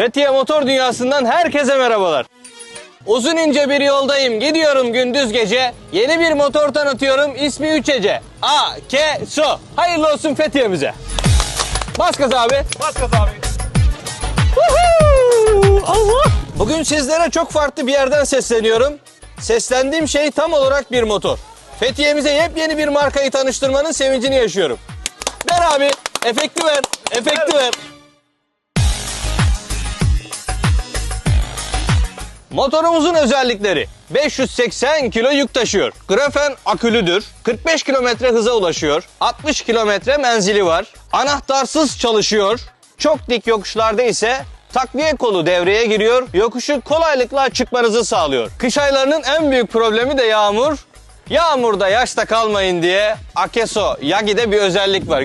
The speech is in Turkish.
Fethiye motor dünyasından herkese merhabalar. Uzun ince bir yoldayım. Gidiyorum gündüz gece. Yeni bir motor tanıtıyorum. İsmi 3 Ece. A, K, SO. Hayırlı olsun Fethiye'mize. Bas gaz abi. Bas gaz abi. Woohoo! Allah! Bugün sizlere çok farklı bir yerden sesleniyorum. Seslendiğim şey tam olarak bir motor. Fethiye'mize yepyeni bir markayı tanıştırmanın sevincini yaşıyorum. Ver abi. Efekti ver. Efekti ver. Motorumuzun özellikleri 580 kilo yük taşıyor. Grafen akülüdür. 45 kilometre hıza ulaşıyor. 60 kilometre menzili var. Anahtarsız çalışıyor. Çok dik yokuşlarda ise takviye kolu devreye giriyor. Yokuşu kolaylıkla çıkmanızı sağlıyor. Kış aylarının en büyük problemi de yağmur. Yağmurda yaşta kalmayın diye Akeso Yagi'de bir özellik var.